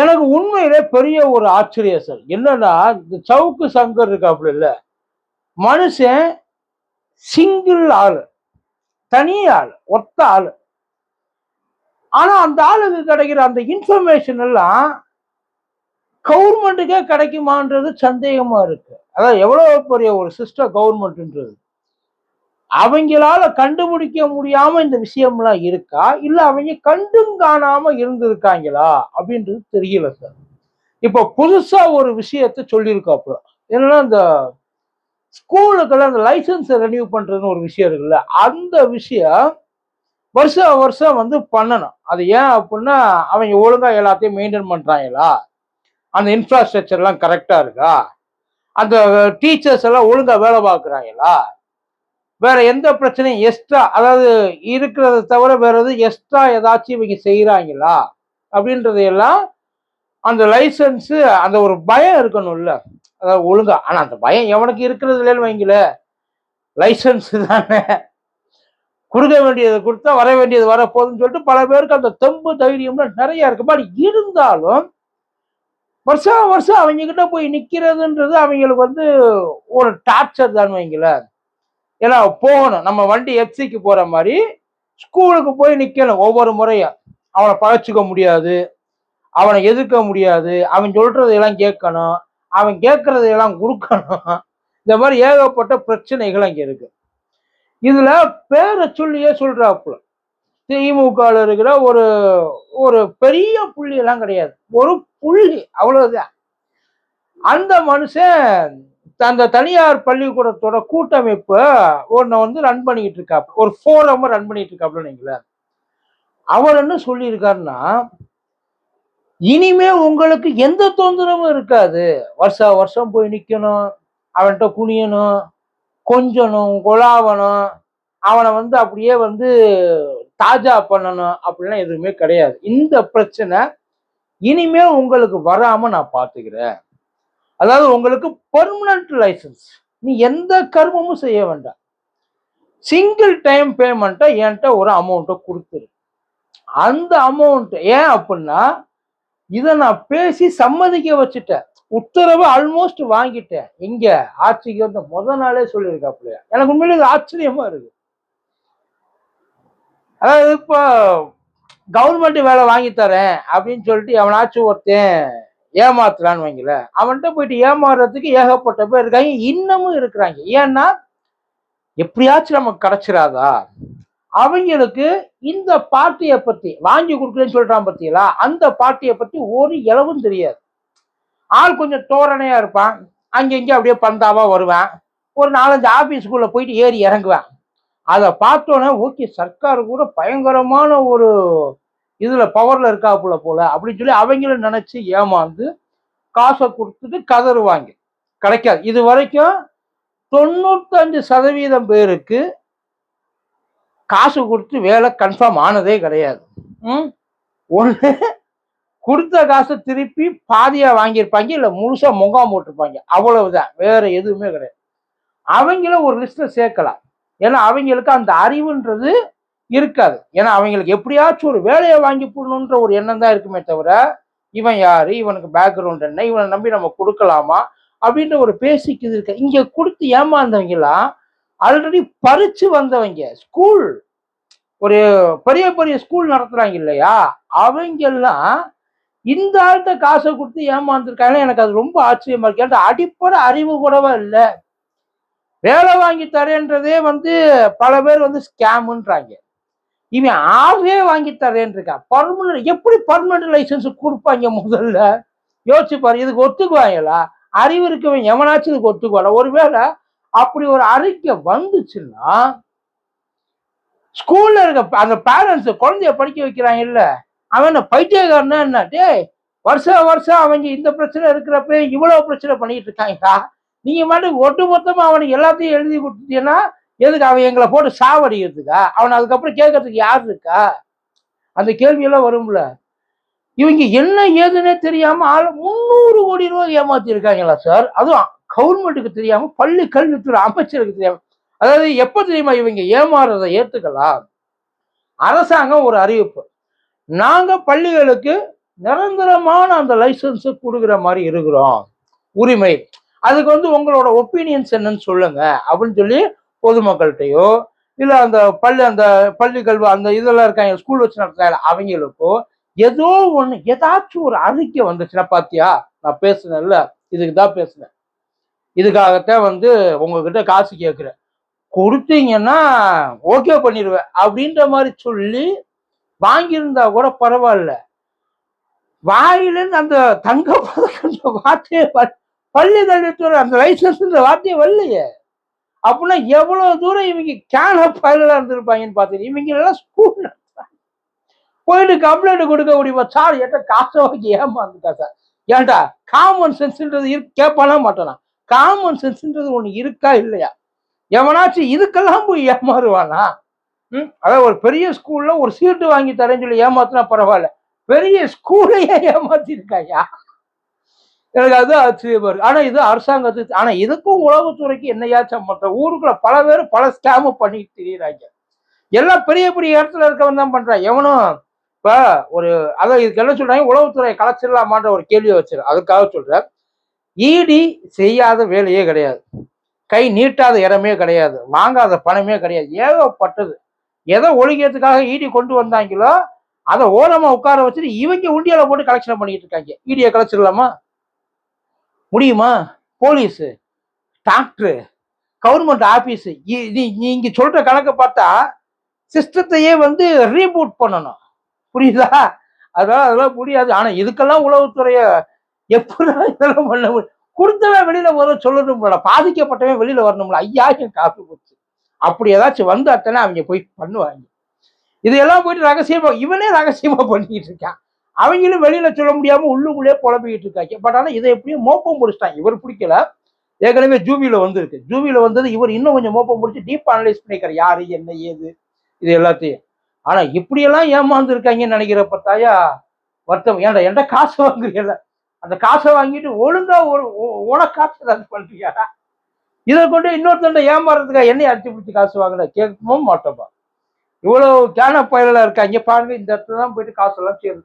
எனக்கு உண்மையிலே பெரிய ஒரு ஆச்சரியம் சார். என்னன்னா இந்த சவுக்கு சங்கர் இருக்காப்புல இல்லை மனுஷன் சிங்கிள் ஆள் தனி ஆள் ஒத்த ஆள். ஆனா அந்த ஆளுக்கு கிடைக்கிற அந்த இன்ஃபர்மேஷன் எல்லாம் கவர்மெண்ட்டுக்கே கிடைக்குமான்றது சந்தேகமா இருக்கு. அதாவது எவ்வளவு பெரிய ஒரு சிஸ்டம் கவர்மெண்ட்ன்றது அவங்களால கண்டுபிடிக்க முடியாம இந்த விஷயம்லாம் இருக்கா? இல்ல அவங்க கண்டும் காணாம இருந்திருக்காங்களா? அப்படின்றது தெரியல சார் இப்போ புதுசா ஒரு விஷயத்த சொல்லியிருக்காப்புல. என்னன்னா இந்த ஸ்கூலுக்கெல்லாம் அந்த லைசன்ஸ் ரெனியூ பண்றதுன்னு ஒரு விஷயம் இருக்குல்ல அந்த விஷயம் வருஷம் வருஷம் வந்து பண்ணணும். அது ஏன் அப்படின்னா அவங்க ஒழுங்கா எல்லாத்தையும் மெயின்டைன் பண்றாங்களா? அந்த இன்ஃப்ராஸ்ட்ரக்சர் எல்லாம் கரெக்டா இருக்கா? அந்த டீச்சர்ஸ் எல்லாம் ஒழுங்கா வேலை பார்க்குறாங்களா? வேற எந்த பிரச்சனையும் எக்ஸ்ட்ரா அதாவது இருக்கிறத தவிர வேற எதுவும் எக்ஸ்ட்ரா ஏதாச்சும் இவங்க செய்கிறாங்களா அப்படின்றதையெல்லாம் அந்த லைசன்ஸு அந்த ஒரு பயம் இருக்கணும்ல. அதாவது ஒழுங்கா ஆனால் அந்த பயம் எவனுக்கு இருக்கிறது இல்லைன்னு வைங்கள. லைசன்ஸ் தானே. கொடுக்க வேண்டியதை கொடுத்தா வர வேண்டியது வரப்போகுதுன்னு சொல்லிட்டு பல பேருக்கு அந்த தெம்பு தைரியம்லாம் நிறைய இருக்கு. பட் இருந்தாலும் வருஷம் வருஷம் அவங்க கிட்ட போய் நிற்கிறதுன்றது அவங்களுக்கு வந்து ஒரு டார்ச்சர் தான் வைங்களேன். ஏன்னா போகணும். நம்ம வண்டி எஃப்சிக்கு போற மாதிரி ஸ்கூலுக்கு போய் நிக்கணும் ஒவ்வொரு முறையும். அவனை பழச்சிக்க முடியாது. அவனை எதிர்க்க முடியாது. அவன் சொல்றதையெல்லாம் கேட்கணும். அவன் கேட்கறதையெல்லாம் கொடுக்கணும் இந்த மாதிரி ஏகப்பட்ட பிரச்சனைகள் அங்க இருக்கு. இதுல பேரை சொல்லியே சொல்றாப்புல. திமுகவில் இருக்கிற ஒரு ஒரு பெரிய புள்ளி எல்லாம் கிடையாது. ஒரு புள்ளி. அவ்வளவுதான். அந்த மனுஷன் அந்த தனியார் பள்ளிக்கூடத்தோட கூட்டமைப்பு ஒன்றை வந்து ரன் பண்ணிக்கிட்டு இருக்காப்பு ஒரு ஃபோரம் ரன் பண்ணிட்டு இருக்காப்புல நீங்களேன் அவர் என்ன சொல்லியிருக்காருன்னா இனிமே உங்களுக்கு எந்த தொந்தரவும் இருக்காது. வருஷா வருஷம் போய் நிக்கணும் அவன்கிட்ட குனியணும் கொஞ்சணும் கொலாவணும் அவனை வந்து அப்படியே வந்து தாஜா பண்ணணும் அப்படிலாம் எதுவுமே கிடையாது. இந்த பிரச்சனை இனிமே உங்களுக்கு வராம நான் பார்த்துக்கிறேன். அதாவது உங்களுக்கு பர்மனன்ட் லைசன்ஸ் நீ எந்த கர்மமும் செய்ய வேண்டாம். சிங்கிள் டைம் பேமெண்ட்டை என்கிட்ட ஒரு அமௌண்ட்டை கொடுத்துரு. அந்த அமௌண்ட் ஏன் அப்படின்னா இதை நான் பேசி சம்மதிக்க வச்சுட்டேன். உத்தரவு ஆல்மோஸ்ட் வாங்கிட்டேன். இங்க ஆட்சிக்கு வந்த முத நாளே சொல்லியிருக்காப்புலையா எனக்கு உண்மையில இது ஆச்சரியமா இருக்கு. அதாவது இப்போ கவர்மெண்ட் வேலை வாங்கி தரேன் அப்படின்னு சொல்லிட்டு எவனாச்சும் ஒருத்தன் ஏமாத்துறான்னு வைங்கள அவன்கிட்ட போயிட்டு ஏமாறுறதுக்கு ஏகப்பட்ட பேர் இருக்காங்க. இன்னமும் இருக்கிறாங்க. ஏன்னா எப்படியாச்சும் நமக்கு கிடைச்சிடாதா அவங்களுக்கு இந்த பார்ட்டியை பத்தி வாங்கி கொடுக்குறேன்னு சொல்றான் பத்தியலா அந்த பார்ட்டியை பத்தி ஒரு இளவும் தெரியாது. ஆள் கொஞ்சம் தோரணையா இருப்பான். அங்கங்கே அப்படியே பந்தாவா வருவேன். ஒரு நாலஞ்சு ஆபீஸ்க்குள்ள போயிட்டு ஏறி இறங்குவேன். அதை பார்த்தோன்னே ஓகே சர்க்கார் கூட பயங்கரமான ஒரு இதுல பவர்ல இருக்காப்புல போல அப்படின்னு சொல்லி அவங்களும் நினைச்சு ஏமாந்து காசை கொடுத்துட்டு கதறுவாங்க. கிடைக்காது. இது வரைக்கும் தொண்ணூத்தஞ்சு சதவீதம் பேருக்கு காசு கொடுத்து வேலை கன்ஃபார்ம் ஆனதே கிடையாது. ம்? ஒன்று கொடுத்த காசை திருப்பி பாதியாக வாங்கியிருப்பாங்க இல்லை முழுசாக முகாம் போட்டிருப்பாங்க. அவ்வளவுதான். வேற எதுவுமே கிடையாது. அவங்கள ஒரு லிஸ்ட்டில் சேர்க்கலாம். ஏன்னா அவங்களுக்கு அந்த அறிவுன்றது இருக்காது. ஏன்னா அவங்களுக்கு எப்படியாச்சும் ஒரு வேலையை வாங்கி போடணுன்ற ஒரு எண்ணம் தான் இருக்குமே தவிர இவன் யாரு இவனுக்கு பேக்ரவுண்ட் என்ன இவனை நம்பி நம்ம கொடுக்கலாமா அப்படின்ற ஒரு பேசிக் இது இருக்கு. இங்க கொடுத்து ஏமாந்தவங்கலாம் ஆல்ரெடி பறிச்சு வந்தவங்க ஸ்கூல் ஒரு பெரிய பெரிய ஸ்கூல் நடத்துறாங்க இல்லையா? அவங்கெல்லாம் இந்த ஆள்கிட்ட காசை கொடுத்து ஏமாந்துருக்காங்க எனக்கு அது ரொம்ப ஆச்சரியமா இருக்கு. ஏன்னா அடிப்படை அறிவு கூடவா இல்லை? வேலை வாங்கி தரேன்றதே வந்து பல பேர் வந்து ஸ்கேமுன்றாங்க இவன் ஆவே வாங்கி தரேன் இருக்கான் பர்மனன்ட் எப்படி பர்மனன்ட் லைசன்ஸ் கொடுப்பாங்க முதல்ல? யோசிச்சு பாரு இதுக்கு ஒத்துக்குவாங்களா? அறிவு இருக்கவன் எவனாச்சும் இதுக்கு ஒத்துக்குவாங்க ஒருவேளை அப்படி ஒரு அறிக்கை வந்துச்சுன்னா ஸ்கூல்ல இருக்க அந்த பேரண்ட்ஸ் குழந்தைய படிக்க வைக்கிறாங்க இல்ல அவன் பைத்தியக்காரனா என்ன? டேய் வருஷம் வருஷம் அவங்க இந்த பிரச்சனை இருக்கிறப்ப இவ்வளவு பிரச்சனை பண்ணிட்டு இருக்காங்கக்கா நீங்க மட்டும் ஒட்டு மொத்தமா அவனுக்கு எல்லாத்தையும் எழுதி கொடுத்துட்டீங்கன்னா எதுக்கு அவன் எங்களை போட்டு சாவடிக்கிறதுக்கா? அவன் அதுக்கப்புறம் கேட்கறதுக்கு யார் இருக்கா? அந்த கேள்வியெல்லாம் வரும்ல. இவங்க என்ன ஏதுன்னே தெரியாம ஆள் முந்நூறு கோடி ரூபாய் ஏமாத்தி இருக்காங்களா சார் அதுவும் கவர்மெண்ட்டுக்கு தெரியாம பள்ளி கல்வித்துறை அமைச்சருக்கு தெரியாம. அதாவது எப்ப தெரியுமா இவங்க ஏமாறுறதை ஏத்துக்கலாம்? அரசாங்கம் ஒரு அறிவிப்பு. நாங்க பள்ளிகளுக்கு நிரந்தரமான அந்த லைசன்ஸை கொடுக்குற மாதிரி இருக்கிறோம். உரிமை. அதுக்கு வந்து உங்களோட ஒப்பீனியன்ஸ் என்னன்னு சொல்லுங்க. அப்படின்னு சொல்லி பொதுமக்கள்கிட்டயோ இல்ல அந்த பள்ளி அந்த பள்ளி கல்வி அந்த இதெல்லாம் இருக்காங்க ஸ்கூல் வச்சு நடத்துறாங்க அவங்களுக்கோ ஏதோ ஒண்ணு ஏதாச்சும் ஒரு அறிக்கை வந்துச்சுன்னா பாத்தியா? நான் பேசுனேன்ல இதுக்கு தான் பேசுனேன். இதுக்காகத்தான் வந்து உங்ககிட்ட காசு கேட்குறேன். கொடுத்தீங்கன்னா ஓகே பண்ணிடுவேன் அப்படின்ற மாதிரி சொல்லி வாங்கியிருந்தா கூட பரவாயில்ல. வாயிலிருந்து அந்த தங்க பதக்கன்ற வார்த்தையை பள்ளி தள்ளித்துறை அந்த லைசன்ஸ்ன்ற வார்த்தையை வரலையே. அப்படின்னா எவ்வளவு தூரம் இவங்க கேன பயிலா இருந்திருப்பாங்கன்னு பார்த்தீங்க இவங்க எல்லாம் ஸ்கூல் போயிட்டு கம்ப்ளைண்ட் கொடுக்க முடியும்? சார் ஏட்ட காசை வாங்கி ஏமாந்துட்டா சார். ஏன்டா காமன் சென்ஸ்ன்றது இரு கேட்பானா மாட்டானா? காமன் சென்ஸ்ன்றது ஒண்ணு இருக்கா இல்லையா? எவனாச்சும் இதுக்கெல்லாம் போய் ஏமாறுவானா? ம் அதாவது ஒரு பெரிய ஸ்கூல்ல ஒரு சீட்டு வாங்கி தரேன்னு சொல்லி ஏமாத்தினா பரவாயில்ல. பெரிய ஸ்கூலையே ஏமாத்திருக்காயா? எனக்கு அது ஆச்சரியமா இருக்கு ஆனா இது அரசாங்கத்துக்கு ஆனா இதுக்கும் உளவுத்துறைக்கு என்னையா சம்பந்தம்? ஊருக்குள்ள பல பேர் பல ஸ்கேம் பண்ணிட்டு தெரியுறாங்க எல்லாம் பெரிய பெரிய இடத்துல இருக்கவன் தான் பண்றான். எவனும் இப்ப ஒரு அதான் இதுக்கு என்ன சொல்றாங்க? உளவுத்துறை கலைச்சிடலாமான்ற ஒரு கேள்வியை வச்சிரு அதுக்காக சொல்றேன். இடி செய்யாத வேலையே கிடையாது. கை நீட்டாத இடமே கிடையாது. வாங்காத பணமே கிடையாது. ஏகப்பட்டது. எதை ஒழிக்கிறதுக்காக ஈடி கொண்டு வந்தாங்களோ அதை ஓரமா உட்கார வச்சுட்டு இவங்க உண்டியால போட்டு கலெக்ஷன் பண்ணிட்டு இருக்காங்க. ஈடியை கலைச்சிடலாமா முடியுமா? போலீஸு டாக்டரு கவர்மெண்ட் ஆஃபீஸு நீங்க சொல்ற கணக்கை பார்த்தா சிஸ்டத்தையே வந்து ரீபூட் பண்ணணும். புரியுதா? அதெல்லாம் அதெல்லாம் முடியாது. ஆனால் இதுக்கெல்லாம் உளவுத்துறையை எப்படி இதெல்லாம் பண்ண முடியும்? கொடுத்தவன் வெளியில வர சொல்லணும்ல. பாதிக்கப்பட்டவன் வெளியில வரணும்ல. ஐயா என் காசு போச்சு. அப்படி ஏதாச்சும் வந்தாத்தானே அவங்க போய் பண்ணுவாங்க. இதையெல்லாம் போயிட்டு ரகசியமா இவனே ரகசியமா பண்ணிட்டு இருக்கான். அவங்களும் வெளியில சொல்ல முடியாம உள்ளுக்குள்ளே புலம்பிக்கிட்டு இருக்காங்க. பட் ஆனா இதை எப்படியும் மோப்பம் முடிச்சிட்டாங்க. இவர் பிடிக்கல. ஏற்கனவே ஜூபியில வந்திருக்கு. ஜூபியில வந்தது இவர் இன்னும் கொஞ்சம் மோப்பம் முடிச்சு டீப் அனலைஸ் பண்ணிக்கிறார். யாரு என்ன ஏது இது எல்லாத்தையும். ஆனா இப்படியெல்லாம் ஏமாந்து இருக்காங்கன்னு நினைக்கிற பார்த்தாயா வருத்தம். ஏன்டா என்கிட்ட காசு வாங்குறீங்கல்ல? அந்த காசை வாங்கிட்டு ஒழுங்கா ஒரு ஓன காசு ஏதாவது பண்றியா? இதை கொண்டு இன்னொருத்தண்ட ஏமாறதுக்காக என்னை அடிச்சு பிடிச்சி காசு வாங்கலை கேட்கவும் மாட்டோம்பா இவ்வளவு கேன பயலா இருக்காங்க. பாருங்க இந்த இடத்துல தான் போயிட்டு காசு எல்லாம் சேருது